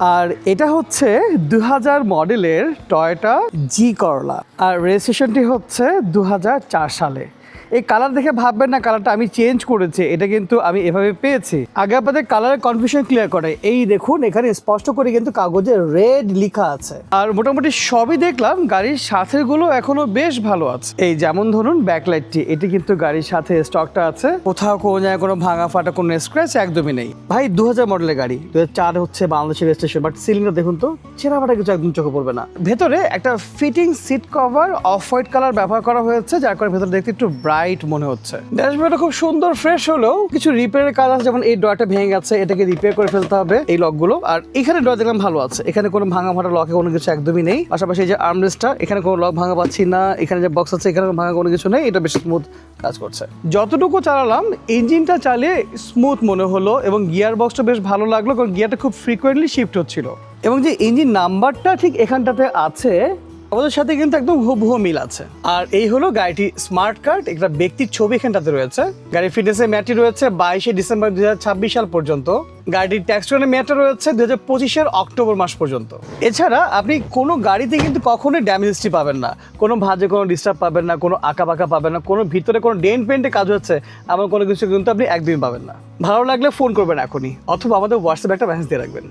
আর এটা হচ্ছে দু হাজার মডেলের টয়টা জি করলা। আর রেজিস্ট্রেশনটি হচ্ছে দু হাজার চার সালে। এই কালার দেখে ভাববেন না কালারটা আমি চেঞ্জ করেছি, এটা কিন্তু আমি এভাবে পেয়েছি। আগে আপনাদের কালারের কনফিউশন ক্লিয়ার করে, এই দেখুন, এখানে স্পষ্ট করে কিন্তু কাগজে রেড লেখা আছে। আর মোটামুটি সবই দেখলাম, গাড়ির সাথেরগুলো এখনও বেশ ভালো আছে। এই যেমন ধরুন ব্যাকলাইটটি এটি কিন্তু গাড়ির সাথে স্টকটা আছে। কোথাও কোনো জায়গায় কোনো ভাঙা ফাটা, কোনো স্ক্র্যাচ একদমই নেই। ভাই দু হাজার মডেলের গাড়ি দু চার হচ্ছে বাংলাদেশের রেজিস্ট্রেশন বাট সিলিংটা দেখুন তো চেনা ফাটা কিছু একদম চোখে পড়বে না। ভেতরে একটা fitting seat cover of white colour ব্যবহার করা হয়েছে, যার কারণে ভেতরে দেখতে একটু ব্রাইট মনে হচ্ছে। ড্যাশবোর্ডটা খুব সুন্দর ফ্রেশ হলেও কিছু রিপেয়ারের কাজ আছে, যেমন এই ডয়ারটা ভেঙে গেছে, এটাকে রিপেয়ার করে ফেলতে হবে এই লকগুলো আর এখানে ডয়ার দেখলাম ভালো আছে। এখানে কোনো ভাঙা ফাটা লকে কোনো কিছু একদমই নেই। পাশাপাশি যে আর্মরেস্টটা এখানে কোনো লক ভাঙা পাচ্ছি না, এখানে যে বক্স আছে, এখানে ভাঙা কোনো কিছু নেই, এটা বেশ স্মুথ কাজ করছে। যতটুকু চালালাম ইঞ্জিনটা চালিয়ে স্মুথ মনে হলো এবং গিয়ার বক্সটা বেশ ভালো লাগল, কারণ গিয়ারটা খুব ফ্রিকোয়েন্টলি শিফট হচ্ছিল। এবং যে ইঞ্জিন নাম্বারটা ঠিক এখানটাতে আছে আমাদের সাথে কিন্তু একদম হুবহু মিল আছে। আর এই হলো গাড়িটি স্মার্ট কার্ড, একটা ব্যক্তির ছবি এখানটাতে রয়েছে। গাড়ির ফিটনেসের ম্যাটটি রয়েছে বাইশে ডিসেম্বর দু হাজার ছাব্বিশ সাল পর্যন্ত। গাড়ির ট্যাক্স মেয়াদটা রয়েছে দু হাজার পঁচিশের অক্টোবর মাস পর্যন্ত। এছাড়া আপনি কোনো গাড়িতে কিন্তু কখনোই ড্যামেজ হিস্ট্রি পাবেন না। কোনো ভাজে, কোনো ডিস্টার্ব পাবেন না, কোনো আঁকা বাঁকা পাবেন না, কোনো ভিতরে কোনো ডেন্ট পেন্টে কাজ হচ্ছে, এমন কোনো কিছু কিন্তু আপনি একদমই পাবেন না। ভালো লাগলে ফোন করবেন এখনই, অথবা আমাদের হোয়াটসঅ্যাপে একটা মেসেজ দিয়ে রাখবেন।